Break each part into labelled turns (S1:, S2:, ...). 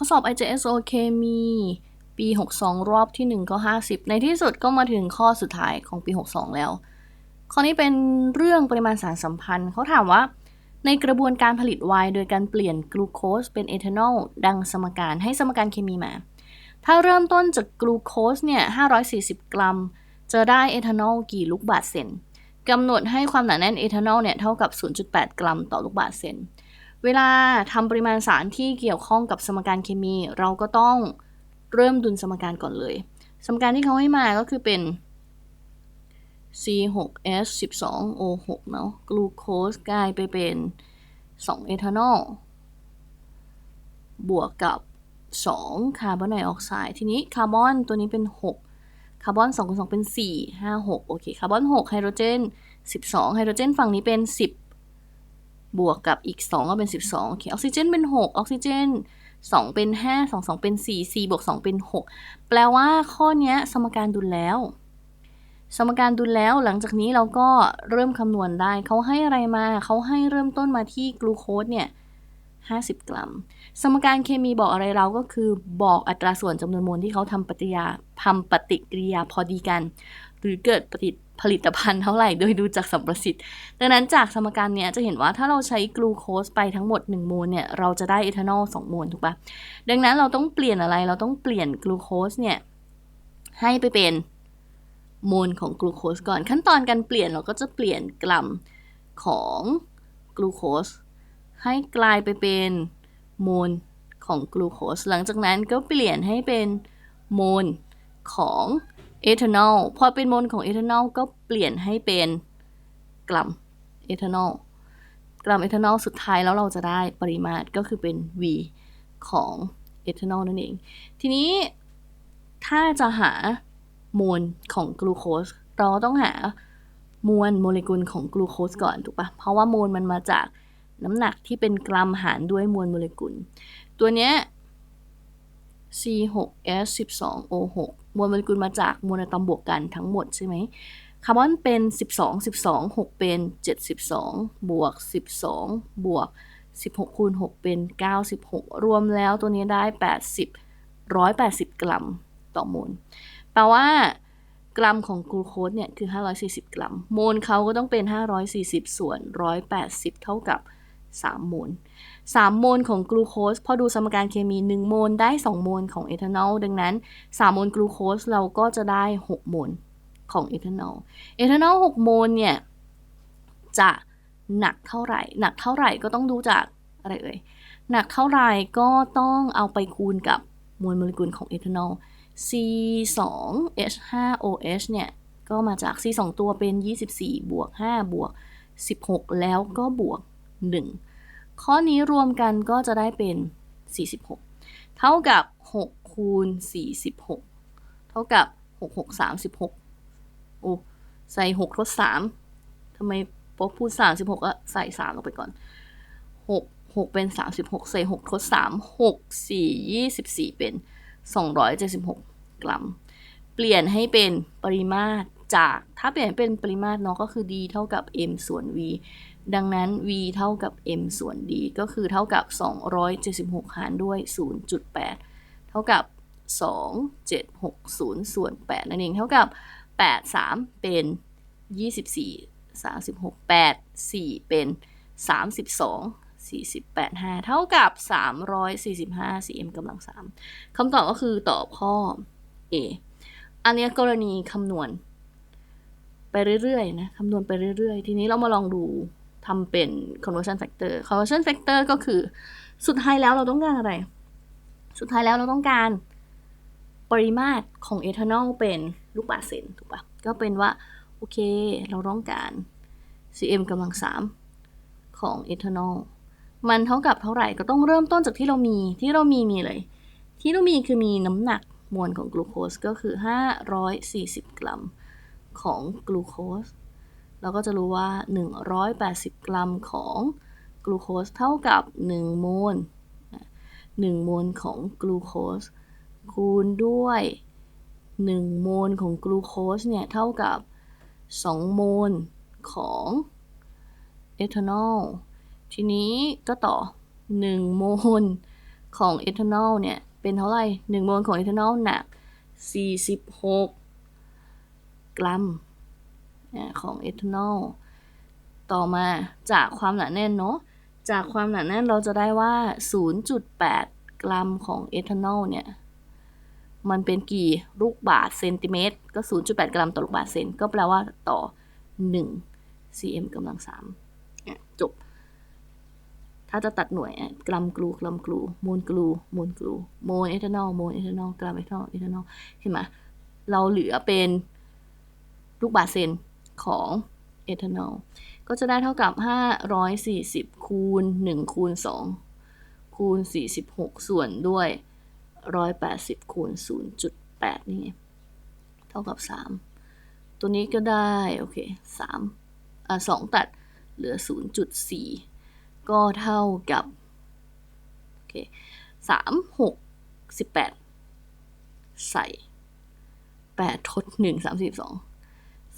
S1: ข้อสอบ IJSO เคมีปี 62 รอบที่ 1 ก็ 50 ในที่สุดก็มาถึงข้อสุดท้ายของปี 62 แล้ว ข้อนี้เป็นเรื่องปริมาณสารสัมพันธ์ เขาถามว่า ในกระบวนการผลิตไวน์โดยการเปลี่ยนกลูโคสเป็นเอทานอลดังสมการให้สมการเคมีมา ถ้าเริ่มต้นจากกลูโคสเนี่ย 540 กรัม จะได้เอทานอลกี่ลูกบาศก์เซนกำหนดให้ความหนาแน่นเอทานอลเนี่ยเท่ากับ 0.8 กรัมต่อลูกบาศก์เซน เวลาทำปริมาณสารที่เกี่ยวข้องกับสมการเคมี เราก็ต้องเริ่มดุลสมการก่อนเลย สมการที่เขาให้มาก็คือเป็น C6H12O6 เนาะกลูโคสกลายไปเป็น 2 เอทานอล บวกกับ 2 คาร์บอนไดออกไซด์ ทีนี้คาร์บอนตัวนี้เป็น 6 คาร์บอน2กับ2เป็น 4 5 6 โอเค คาร์บอน 6 ไฮโดรเจน 12 ไฮโดรเจนฝั่งนี้เป็น 10 บวกกับอีก 2 ก็เป็น 12โอเคออกซิเจนเป็น 6 ออกซิเจน 2 เป็น 5 2 2 เป็น 4 4 บวก 2 เป็น 6 แปลว่าข้อนี้สมการดุลแล้ว สมการดุลแล้วหลังจากนี้เราก็เริ่มคำนวณได้ เขาให้อะไรมา เขาให้เริ่มต้นมาที่กลูโคสเนี่ย50 กรัม สมการเคมีบอกอะไรเราก็คือบอกอัตราส่วนจำนวนมวลที่เขาทำปฏิกิริยาทำปฏิกิริยาพอดีกัน หรือเกิดผลิ ผลิตภัณฑ์เท่าไหร่ โดยดูจากสัมประสิทธิ์ ดังนั้นจากสมการเนี้ยจะเห็นว่าถ้าเราใช้กลูโคสไปทั้งหมด 1 โมลเนี่ยเราจะได้เอทานอล2โมลถูกปะดังนั้นเราต้องเปลี่ยนอะไรเราต้องเปลี่ยนกลูโคสเนี่ยให้ไปเป็นโมลของกลูโคสก่อนขั้นตอนการเปลี่ยนเราก็จะเปลี่ยนกรัมของกลูโคสให้กลายไปเป็นโมลของกลูโคสหลังจากนั้นก็เปลี่ยนให้เป็นโมลของ เอทานอลพอเป็นโมลของเอทานอลก็เปลี่ยนให้เป็นกรัมเอทานอลกรัมเอทานอลสุดท้ายแล้วเราจะได้ปริมาตรก็คือเป็น V ของเอทานอลนั่นเอง ทีนี้ถ้าจะหามวลของกลูโคสเราต้องหามวลโมเลกุลของกลูโคสก่อนถูกปะเพราะว่ามวลมันมาจากน้ำหนักที่เป็นกรัมหารด้วยมวลโมเลกุล ตัวเนี้ย C6H12O6 มวลโมเลกุลมาจากมวลอะตอมบวกกันทั้งหมดใช่ไหมคาร์บอนเป็น 12 12 6 เป็น 72 บวก 12 บวก 16 คูณ 6 เป็น 96 รวมแล้วตัวนี้ได้ 80 180 กรัมต่อโมล แปลว่า กรัมของกลูโคสเนี่ย คือ 540 กรัม โมลเขาก็ต้องเป็น 540 ส่วน 180 เท่ากับ 3 โมล 3 โมลของกลูโคสพอดูสมการเคมี 1 โมลได้ 2 โมลของเอทานอล ดังนั้น 3 โมลกลูโคสเราก็จะได้ 6 โมลของเอทานอล เอทานอล 6 โมลเนี่ย จะหนักเท่าไหร่ หนักเท่าไหร่ก็ต้องดูจากอะไรเอ่ย หนักเท่าไหร่ก็ต้องเอาไปคูณกับมวลโมเลกุลของเอทานอล C2H5OH เนี่ย ก็มาจาก C 2 ตัวเป็น 24 บวก 5 บวก 16 แล้วก็บวก 1 ข้อนี้รวมกันก็จะได้เป็น 46 เท่ากับ 6 คูณ 46 เท่ากับ 6 6 36 โอ้ใส่ 6 ทด 3ทำไมพอพูด 36 ก็ใส่ 3 ลงไปก่อน 6 6 เป็น 36 ใส่ 6 ทด 3 6 4 24 เป็น 276 กรัม เปลี่ยนให้เป็นปริมาตรจาก ถ้าเปลี่ยนเป็นปริมาตรเนาะก็คือ d เท่ากับ m ส่วน v ดังนั้น v เท่ากับ m ส่วน d ก็คือเท่ากับ 276 หารด้วย 0.8 เท่ากับ 2760 ส่วน 8 นั่นเอง เท่ากับ 8 3 เป็น 24 36 8 4 เป็น 32 48 5 เท่ากับ 345 cm กำลัง 3คำตอบก็คือตอบข้อ A อันนี้กรณีคำนวณ ไปเรื่อยๆนะคำนวณไปเรื่อยๆ ทีนี้เรามาลองดู ทำเป็น conversion factor conversion factor ก็คือสุดท้ายแล้วเราต้องการอะไร สุดท้ายแล้วเราต้องการปริมาตรของเอทานอลเป็นลูกบาศก์เซนถูกปะก็เป็นว่า โอเค เราต้องการ cm กำลัง3ของเอทานอลมันเท่ากับเท่าไหร่ก็ต้องเริ่มต้นจากที่เรามีที่เรามีมีเลย ที่เรามีคือมีน้ำหนักมวลของกลูโคสก็คือ 540 กรัมของกลูโคส เราก็จะรู้ว่า 180 กรัมของกลูโคสเท่ากับ 1 โมล 1 โมลของกลูโคสคูณด้วย 1 โมลของกลูโคสเนี่ย เท่ากับ 2 โมลของเอทานอล ทีนี้ก็ต่อ 1 โมลของเอทานอลเนี่ย เป็นเท่าไหร่หนึ่งโมลของเอทานอลหนัก 46 กรัม ของเอทานอลต่อมาจากความหนาแน่นเนาะจากความหนาแน่นเราจะได้ว่า 0.8 กรัมของเอทานอลเนี่ย มันเป็นกี่ลูกบาทเซนติเมตร ก็ 0.8 กรัมต่อลูกบาทเซน ก็แปลว่าต่อ 1 cm กำลังสามจบ ถ้าจะตัดหน่วยกรัมกลูกรัมกลูโมลกลูโมลกลูโมลเอทานอลโมลเอทานอลกรัมเอทานอลเอทานอลเห็นไหมเราเหลือเป็นลูกบาทเซน ของเอทานอลก็จะได้เท่ากับ 540 คูณ 1 คูณ 2 คูณ 46 ส่วนด้วย 180 คูณ 0.8 นี่ไง เท่ากับ 3 ตัวนี้ก็ได้ โอเค3อะ2ตัดเหลือ 0.4 ก็เท่ากับ โอเค3 6 18 ใส่ 8 ทด 1 32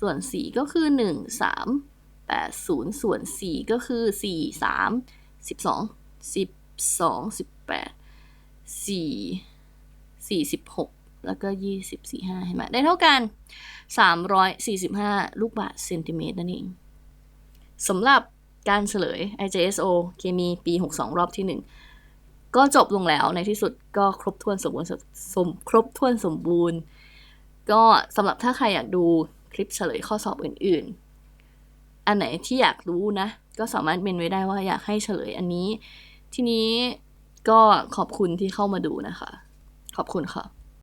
S1: ส่วน 4 ก็คือ 1 3 8 0 ส่วน 4 ก็คือ 4 3 12 12 18 4 46 แล้วก็20 45 เห็นไหมได้เท่ากัน 345 ลูกบาศก์เซนติเมตรนั่นเองสำหรับการเฉลย IJSO เคมีปี 62 รอบที่ 1 ก็จบลงแล้วในที่สุดก็ครบถ้วนสมบูรณ์สมครบถ้วนสมบูรณ์ ก็สำหรับถ้าใครอยากดู คลิปเฉลยข้อสอบอื่น ๆ อันไหนที่อยากรู้นะ ก็สามารถเมนไว้ได้ว่าอยากให้เฉลยอันนี้ ทีนี้ก็ขอบคุณที่เข้ามาดูนะคะ ขอบคุณค่ะ